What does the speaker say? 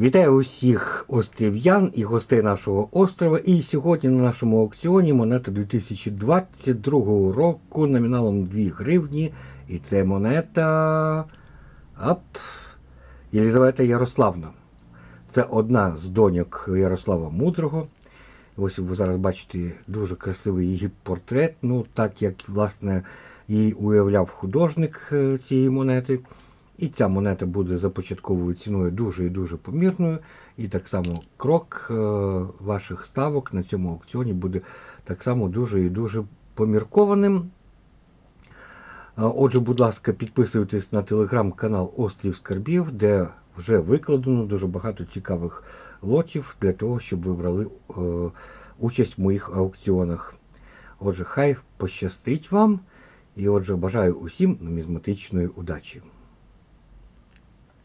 Вітаю усіх острів'ян і гостей нашого острова. І сьогодні на нашому аукціоні монета 2022 року номіналом 2 гривні. І це монета ап, Єлізавета Ярославна. Це одна з доньок Ярослава Мудрого. Ось ви зараз бачите дуже красивий її портрет. Ну, так як, власне, її уявляв художник е, цієї монети. І ця монета буде за початковою ціною дуже і дуже помірною. І так само крок е, ваших ставок на цьому аукціоні буде так само дуже і дуже поміркованим. Е, Отже, будь ласка, підписуйтесь на телеграм-канал Острів Скарбів, де вже викладено дуже багато цікавих лотів для того, щоб ви брали е, участь в моїх аукціонах. Отже, хай пощастить вам. І отже, бажаю усім нумізматичної удачі.